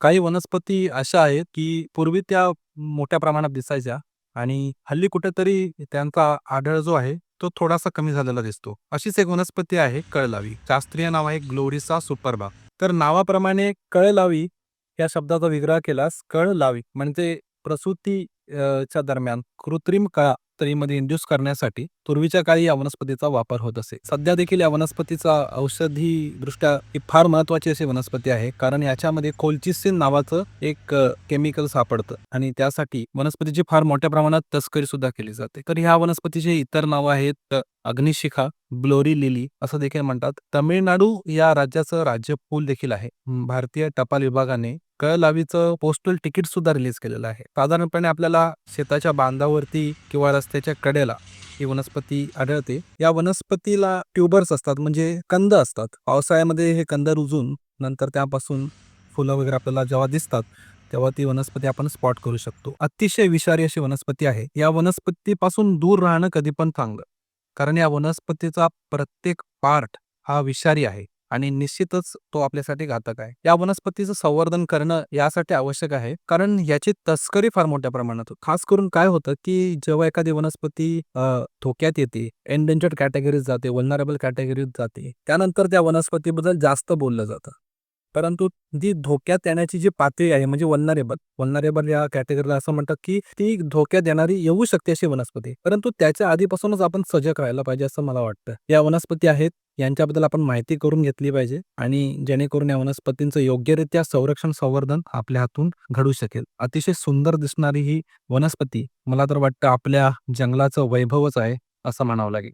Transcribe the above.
काही वनस्पती अशा आहेत, की पूर्वी त्या मोठ्या प्रमाणात दिसायच्या आणि हल्ली कुठेतरी त्यांचा आढळ जो आहे, तो थोडासा कमी झालेला दिसतो. अशीच एक वनस्पती आहे कळलावी. शास्त्रीय नाव आहे ग्लोरिसा सुपरबा. तर नावाप्रमाणे कळलावी या शब्दाचा विग्रह केलास कळ लावी म्हणजे प्रसूती च्या दरम्यान कृत्रिम कळा स्त्रीमध्ये इंड्यूस करण्यासाठी पूर्वीच्या काळी या वनस्पतीचा वापर होत असे. सध्या देखील या वनस्पतीचा औषधी दृष्ट्या ही फार महत्वाची अशी वनस्पती आहे. कारण याच्यामध्ये कोलचिसिन नावाचं एक केमिकल सापडतं आणि त्यासाठी वनस्पतीची फार मोठ्या प्रमाणात तस्करी सुद्धा केली जाते. तर ह्या वनस्पतीची इतर नावं आहेत अग्निशिखा, ग्लोरी लिली असं देखील म्हणतात. तमिळनाडू या राज्याचं राज्य फूल देखील आहे. भारतीय टपाल विभागाने कळलावीचं पोस्टल तिकीट सुद्धा रिलीज केलेलं आहे. साधारणपणे आपल्याला शेताच्या बांधावरती किंवा रस्त्याच्या कडेला ही वनस्पती आढळते. या वनस्पतीला ट्यूबर्स असतात म्हणजे कंद असतात. पावसाळ्यामध्ये हे कंद रुजून नंतर त्यापासून फुलं वगैरे आपल्याला जेव्हा दिसतात, तेव्हा ती वनस्पती आपण स्पॉट करू शकतो. अतिशय विषारी अशी वनस्पती आहे. या वनस्पतीपासून दूर राहणं कधी पण चांगलं. कारण या वनस्पतीचा प्रत्येक पार्ट हा विषारी आहे आणि निश्चितच तो आपल्यासाठी घातक आहे. या वनस्पतीचं संवर्धन करणं यासाठी आवश्यक आहे, कारण याची तस्करी फार मोठ्या प्रमाणात होते. खास करून काय होतं, की जेव्हा एखादी वनस्पती धोक्यात येते, एनडेंजर्ड कॅटेगरीत जाते, वल्नरेबल कॅटेगरीत जाते, त्यानंतर त्या वनस्पतीबद्दल जास्त बोललं जातं. परंतु ती धोक्यात येण्याची जी पातळी आहे म्हणजे वल्नरेबल वल्नरेबल या कॅटेगरीला असं म्हणतात, की ती धोक्यात येणारी येऊ शकते अशी वनस्पती. परंतु त्याच्या आधीपासूनच आपण सजग राहायला पाहिजे असं मला वाटतं. या वनस्पती आहेत, यांच्याबद्दल आपण माहिती करून घेतली पाहिजे आणि जेणेकरून या वनस्पतींचं योग्यरित्या संरक्षण, संवर्धन आपल्या हातून घडू शकेल. अतिशय सुंदर दिसणारी ही वनस्पती मला तर वाटतं आपल्या जंगलाचं वैभवच आहे, असं म्हणावं लागेल.